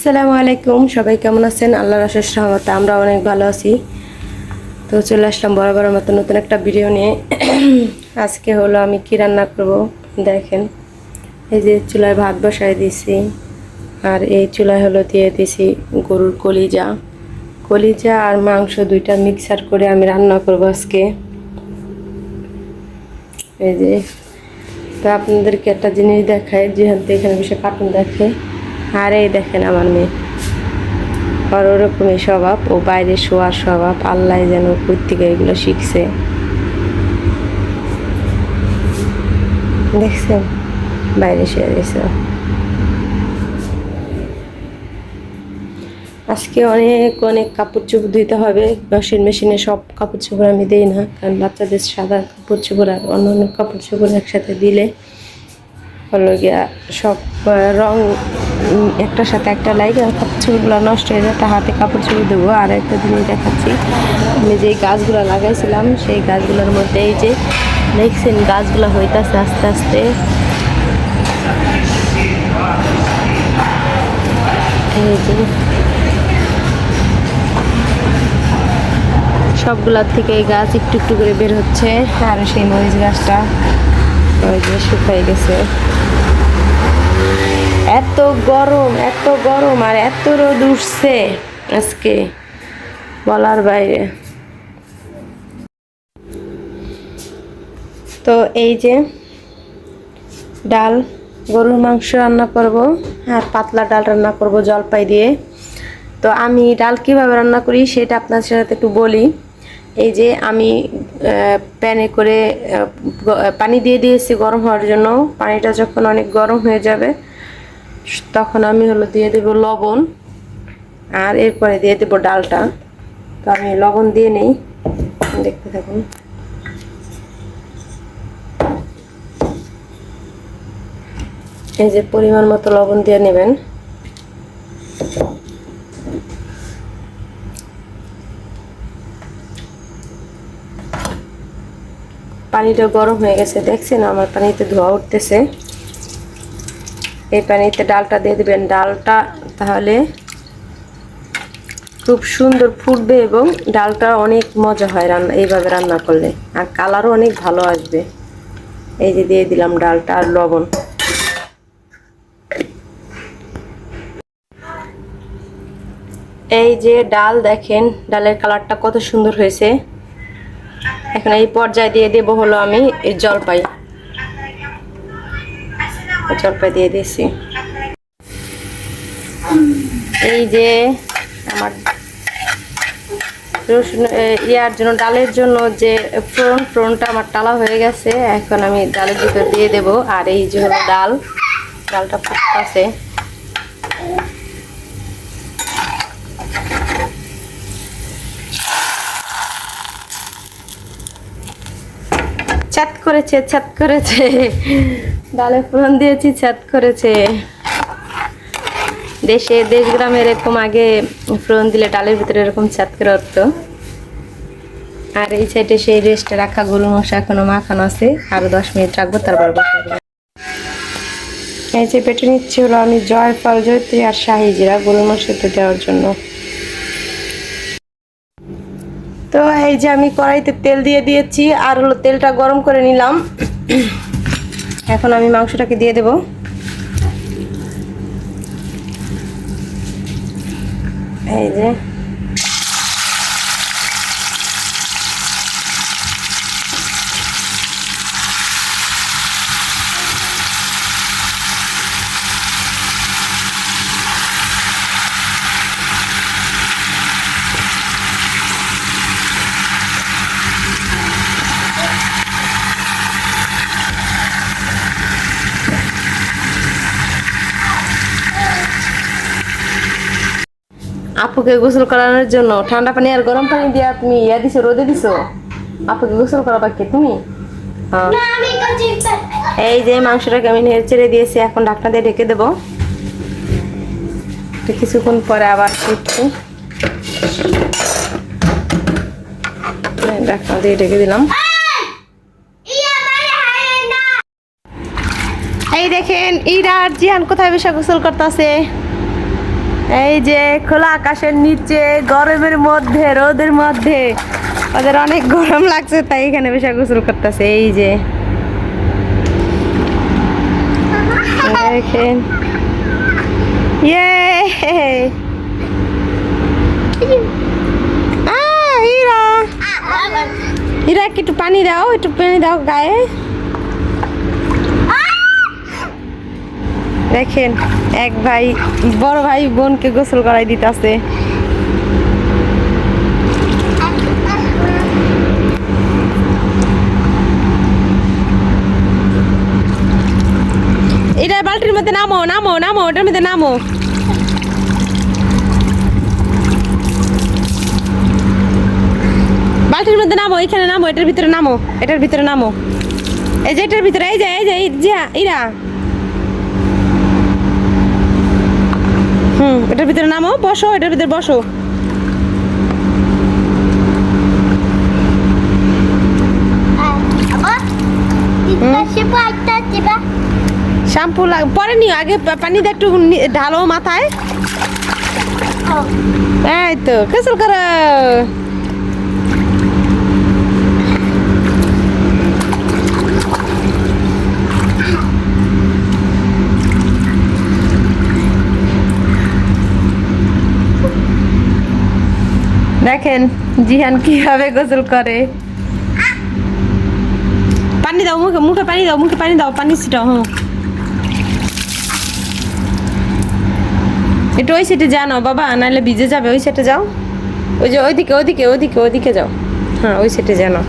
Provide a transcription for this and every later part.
আসসালামু আলাইকুম। সবাই কেমন আছেন? আল্লাহর আশেষ রহমতে আমরা অনেক ভালো আছি। তো চলে আসলাম বরাবর মতো নতুন একটা ভিডিও নিয়ে। আজকে হলো আমি কি রান্না করব? দেখেন। এই যে চুলায় ভাত বসায় দিয়েছি। আর এই চুলায় হলো দিয়ে দিছি গরুর কলিজা। কলিজা আর মাংস দুইটা মিক্সার করে আমি রান্না করব আজকে। এই যে। তো আপনাদেরকে একটা জিনিস দেখায় যেহেতু এখানে বসে কার্টুন দেখে। আর এই দেখেন আমার মেয়ে। আর ওরকমই স্বভাব, ও বাইরে শোয়ার স্বভাব, আল্লাহ যেন থেকে এগুলো শিখছে। দেখছেন? বাইরে শুয়ে গেছে আজকে অনেক অনেক কাপড় চোপড় ধুইতে হবে। ওয়াশিং মেশিনে সব কাপড় চোপড় আমি দিই না, কারণ বাচ্চাদের সাদা কাপড় চোপড় আর অন্য অন্য কাপড় চোপড় একসাথে দিলে হলো গিয়া সব রং একটার সাথে একটা লাগে কাপড় নষ্ট হয়ে যায়, তা হাতে কাপড় চোপড় দেবো। আর একটা জিনিস দেখাচ্ছি, আমি যে গাছগুলো লাগাইছিলাম, সেই গাছগুলোর মধ্যে এই যে দেখছেন গাছগুলো হইতাছে আস্তে আস্তে। এই যে সবগুলোর থেকে এই গাছ একটু একটু করে বের হচ্ছে। আর সেই মরিচ গাছটা ওই যে শুকাই গেছে। এত গরম এত গরম আর এত রোদ উঠছে আজকে বলার বাইরে। তো এই যে ডাল, গরুর মাংস রান্না করব আর পাতলা ডাল রান্না করব জলপাই দিয়ে। তো আমি ডাল কীভাবে রান্না করি সেটা আপনার সাথে একটু বলি। এই যে আমি প্যানে করে পানি দিয়ে দিয়েছি গরম হওয়ার জন্য। পানিটা যখন অনেক গরম হয়ে যাবে তখন আমি হলো দিয়ে দেব লবণ, আর এরপরে দিয়ে দেব ডালটা। তো আমি লবণ দিয়ে নেই, দেখতে থাকুন। এই যে পরিমাণ মতো লবণ দিয়ে নেবেন। পানিটা গরম হয়ে গেছে, দেখছেন আমার পানিতে ধোয়া উঠতেছে। এই পানিতে ডালটা দিয়ে দেবেন। ডালটা তাহলে খুব সুন্দর ফুটবে এবং ডালটা অনেক মজা হয় রান্না এইভাবে রান্না করলে। আর কালারও অনেক ভালো আসবে। এই যে দিয়ে দিলাম ডালটা আর লবণ। এই যে ডাল দেখেন, ডালের কালারটা কত সুন্দর হয়েছে। এখন এই পর্যায়ে দিয়ে দেবো হলো আমি এই জলপাই। জলপাই দিয়ে দিয়েছি। এই যে আমার রসুন ইয়ার জন্য, ডালের জন্য যে ফ্রন ফ্রনটা আমার টালা হয়ে গেছে। এখন আমি ডালের ভিতর দিয়ে দেব। আর এই যে হলো ডাল, ডালটা ফুটতেছে। ছাত করেছে ছাত করেছে। ডালে ফোড়ন দিয়েছি ছাত করেছে। দেশে দেশ গ্রামে এরকম আগে ফোড়ন দিলে ডালের ভিতরে এরকম ছাত করে উঠতো। আর এই সাইডে সেই রেস্টে রাখা গরু মশা এখনও মাখানো আছে। আরও দশ মিনিট রাখব, তারপর এই যে পেটে নিচ্ছে হলো আমি জয়ফল জয়ত্রী আর শাহি জিরা গরুর মাংসতে দেওয়ার জন্য। তো এই যে আমি কড়াইতে তেল দিয়ে দিয়েছি, আর হলো তেলটা গরম করে নিলাম। এখন আমি মাংসটাকে দিয়ে দেব। এই যে। আপুকে গোসল করানোর জন্য ঠান্ডা পানি আর গরম পানি দিয়ে তুমি ইয়া দিছো রোদে দিছো? আপুকে গোসল করাবা কে তুমি? হ্যাঁ। এই যে মাংসটাকে আমি নেড়ে চেড়ে দিয়েছি এখন ঢাকনা দিয়ে ঢেকে দেবো কিছুক্ষণ পরে আবার ফিরছি ঢাকনা দিয়ে ঢেকে দিলাম। এই দেখেন ইরা আর জিহান কোথায় বসে গোসল করতেছে? এই যে খোলা আকাশের নিচে, গরমের মধ্যে, রোদের মধ্যে। ওদের অনেক গরম লাগছে, তাই এখানে বসে গোসল করতেছে, এই যে। দেখেন। ইয়ে! ইরা, একটু পানি দাও, একটু পানি দাও গায়ে। দেখেন, এক ভাই, বড় ভাই বোনকে গোসল করাই দিতেছে। এটা বালতির মধ্যে নামো নামো নামো ওটার মধ্যে নামো। বালতির মধ্যে নামো, এখানে নামো, এটার ভিতরে নামো, এটার ভিতরে নামো। এই যে, এটার ভিতরে, এই যে এই যে এই যে, ইরা। হুম এটার ভিতরে নামো বসো এটার ভিতরে বসো। শ্যাম্পু লাগ পরে নিও আগে পা- পানি দিয়ে একটু ঢালো মাথায়। এই তো কেসল কর দেখেন জিহান কীভাবে গোসল করে। পানি দাও মুখে মুখে পানি দাও মুখে পানি দাও পানি ছিটাও হুম একটু ওই সাইডে জানো বাবা নাহলে ভিজে যাবে। ওই সাইডে যাও। ওই যে ওইদিকে ওইদিকে ওইদিকে ওইদিকে যাও। হ্যাঁ ওই সাইডে জানো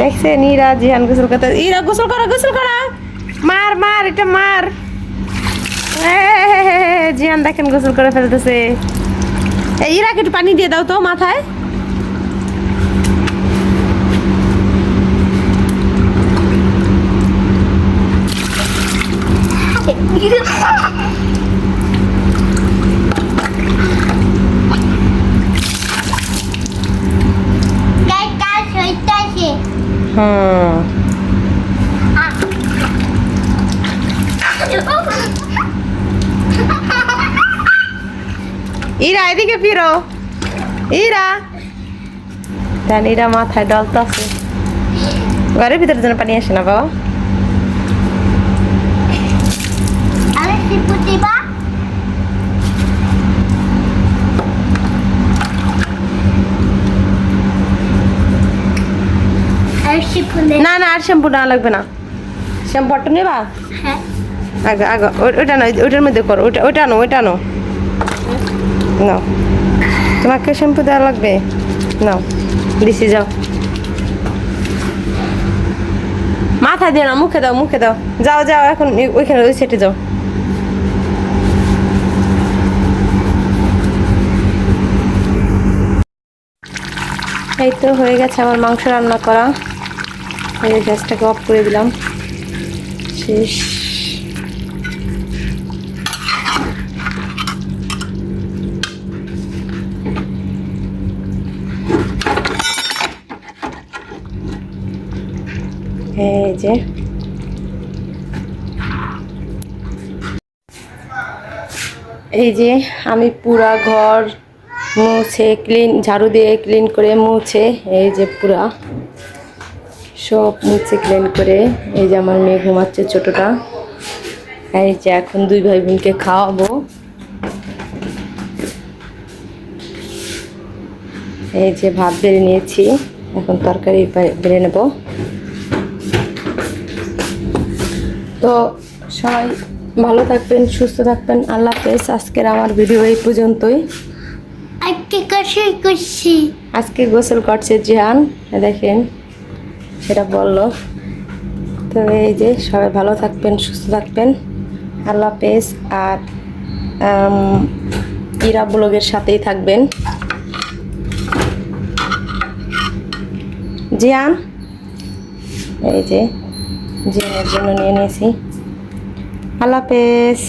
দেখছেন ইরা জিহান গোসল করতে ইরা গোসল করা গোসল করা। মার মার এটা মার। এ, জিহান দেখেন গোসল করে ফেলতেছে। এই ইরাকে একটু পানি দিয়ে দাও তো মাথায়। হুম। ইরা এদিকে ফিরো। ইরা। দেন ইরা মাথায় ডলতে আছে। ঘরের ভিতরে যেন পানি আসে না বাবা। না। না আর শ্যাম্পু না লাগবে না। শ্যাম্পুটা নেবা? আগে আগে ও- ওটা না ওইটার মধ্যে করো। ওইটা ওইটা আনো ওইটা আনো। নাও। তোমাকে শ্যাম্পু দেওয়া লাগবে? নাও। দিছি, যাও। মাথা দিয়ে না মুখে দাও মুখে দাও। যাও যাও, এখন ওইখানে ওই সেটে যাও। এই তো হয়ে গেছে আমার মাংস রান্না করা। এই গ্যাসটাকে অফ করে দিলাম। শেষ এই যে এই যে আমি পুরা ঘর মুছে ক্লিন ঝাড়ু দিয়ে ক্লিন করে মুছে, এই যে পুরা সব মুছে ক্লিন করে, এই যে আমার মেয়ে ঘুমাচ্ছে ছোটটা। এই যে এখন দুই ভাই বোনকে খাওয়াবো। এই যে ভাত বেড়ে নিয়েছি, এখন তরকারি বেড়ে নেব। তো সবাই ভালো থাকবেন সুস্থ থাকবেন। আল্লাহ হাফেজ। আজকের আমার ভিডিও এই পর্যন্তই। আজকে করছি। আজকে গোসল করছে জিহান। দেখেন সেটা বলল। তো এই যে সবাই ভালো থাকবেন সুস্থ থাকবেন। আল্লাহ হাফেজ। আর ইরা ব্লগের সাথেই থাকবেন। জিয়ান এই যে জিয়ানের জন্য নিয়ে নিয়েছি আল্লাহ হাফেজ